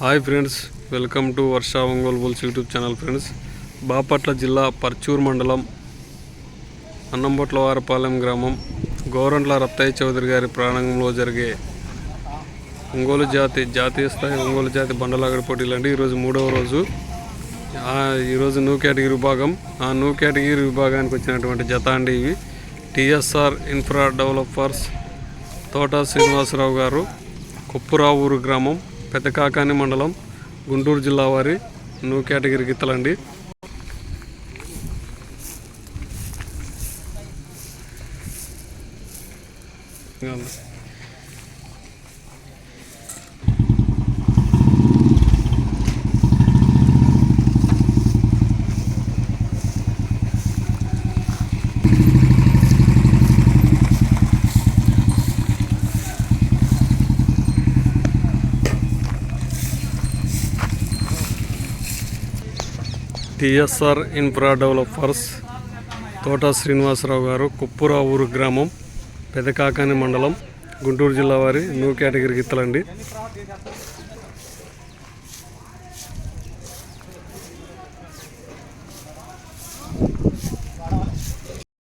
Hi friends welcome to Varsha Ongole bulls YouTube channel friends. Bapatla జిల్లా పర్చూర్ మండలం అన్నంబొట్ల వారపాలెం గ్రామం గోరంట్ల రత్తయ్య చౌదరి గారి ప్రాణంలో జరిగే ఒంగోలు జాతి జాతీయ స్థాయి ఒంగోలు జాతి బండలాగడి పోటీలు ఈరోజు మూడవ రోజు. ఈరోజు న్యూ కేటగిరీ విభాగం. ఆ న్యూ కేటగిరీ విభాగానికి వచ్చినటువంటి జత అండి ఇవి. TSR infra developers Thota Srinivasarao గారు కొప్పురావూరు గ్రామం పెద్దకాకాని మండలం గుంటూరు జిల్లా వారి new category గిత్తలండి. TSR infra developers Thota Srinivasarao garu కుప్పురావూరు గ్రామం పెదకాకాని మండలం గుంటూరు జిల్లా వారి న్యూ కేటగిరీ గిత్తలండి.